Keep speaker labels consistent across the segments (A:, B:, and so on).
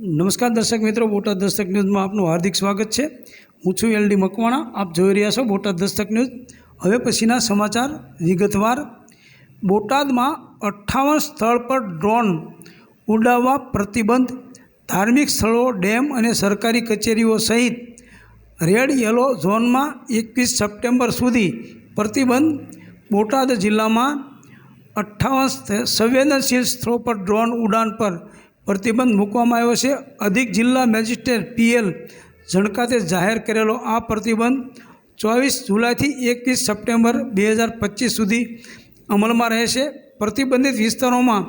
A: નમસ્કાર દર્શક મિત્રો, બોટાદ દસ્તક ન્યૂઝમાં આપનું હાર્દિક સ્વાગત છે. હું છું એલડી મકવાણા, આપ જોઈ રહ્યા છો બોટાદ દસ્તક ન્યૂઝ. હવે પછીના સમાચાર વિગતવાર. બોટાદમાં અઠ્ઠાવન સ્થળ પર ડ્રોન ઉડાવવા પ્રતિબંધ. ધાર્મિક સ્થળો, ડેમ અને સરકારી કચેરીઓ સહિત રેડ યલો ઝોનમાં એકવીસ સપ્ટેમ્બર સુધી પ્રતિબંધ. બોટાદ જિલ્લામાં અઠ્ઠાવન સંવેદનશીલ સ્થળો પર ડ્રોન ઉડાન પર પ્રતિબંધ મૂકવામાં આવ્યો છે. અધિક જિલ્લા મેજિસ્ટ્રેટ પીએલ ઝણકાતે જાહેર કરેલો આ પ્રતિબંધ ચોવીસ જુલાઈથી એકવીસ સપ્ટેમ્બર બે હજાર પચીસ સુધી અમલમાં રહેશે. પ્રતિબંધિત વિસ્તારોમાં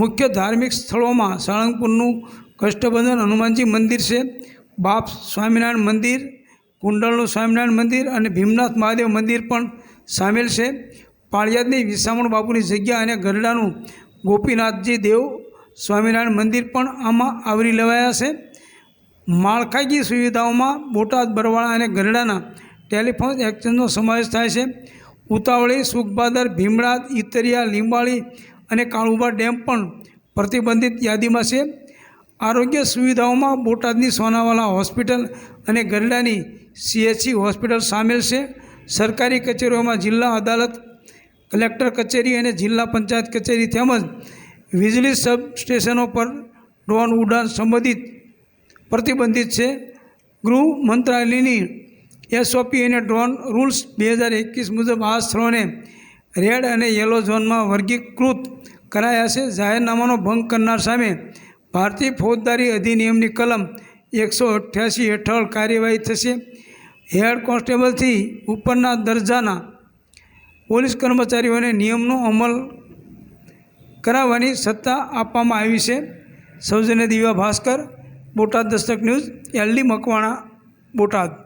A: મુખ્ય ધાર્મિક સ્થળોમાં સાળંગપુરનું કષ્ટબંધન હનુમાનજી મંદિર છે, બાપ સ્વામિનારાયણ મંદિર, કુંડળનું સ્વામિનારાયણ મંદિર અને ભીમનાથ મહાદેવ મંદિર પણ સામેલ છે. પાળિયાદની વિસામણ બાપુની જગ્યા અને ગરડાનું ગોપીનાથજી દેવ સ્વામિનારાયણ મંદિર પણ આમાં આવરી લેવાયા છે. માળખાકીય સુવિધાઓમાં બોટાદ, બરવાળા અને ગરડાના ટેલિફોન એક્સચેન્જનો સમાવેશ થાય છે. ઉતાવળી, સુખબાદર, ભીમડા ઇતરિયા લીંબાળી અને કાળુબા ડેમ પણ પ્રતિબંધિત યાદીમાં છે. આરોગ્ય સુવિધાઓમાં બોટાદની સોનાવાલા હોસ્પિટલ અને ગરડાની સીએચસી હોસ્પિટલ સામેલ છે. સરકારી કચેરીઓમાં જિલ્લા અદાલત, કલેક્ટર કચેરી અને જિલ્લા પંચાયત કચેરી તેમજ વીજળી સબસ્ટેશનો પર ડ્રોન ઉડાન સંબંધિત પ્રતિબંધિત છે. ગૃહ મંત્રાલયની એસઓપી અને ડ્રોન રૂલ્સ બે હજાર એકવીસ મુજબ આ સ્થળોને રેડ અને યલો ઝોનમાં વર્ગીકૃત કરાયા છે. જાહેરનામાનો ભંગ કરનાર સામે ભારતીય ફોજદારી અધિનિયમની કલમ એકસો અઠ્યાસી હેઠળ કાર્યવાહી થશે. હેડ કોન્સ્ટેબલથી ઉપરના દરજાના પોલીસ કર્મચારીઓને નિયમનો અમલ કરાવવાની સત્તા આપવામાં આવી છે. સૌજન્ય દિવ્યા ભાસ્કર બોટાદ દસ્તક ન્યૂઝ એલડી મકવાણા બોટાદ.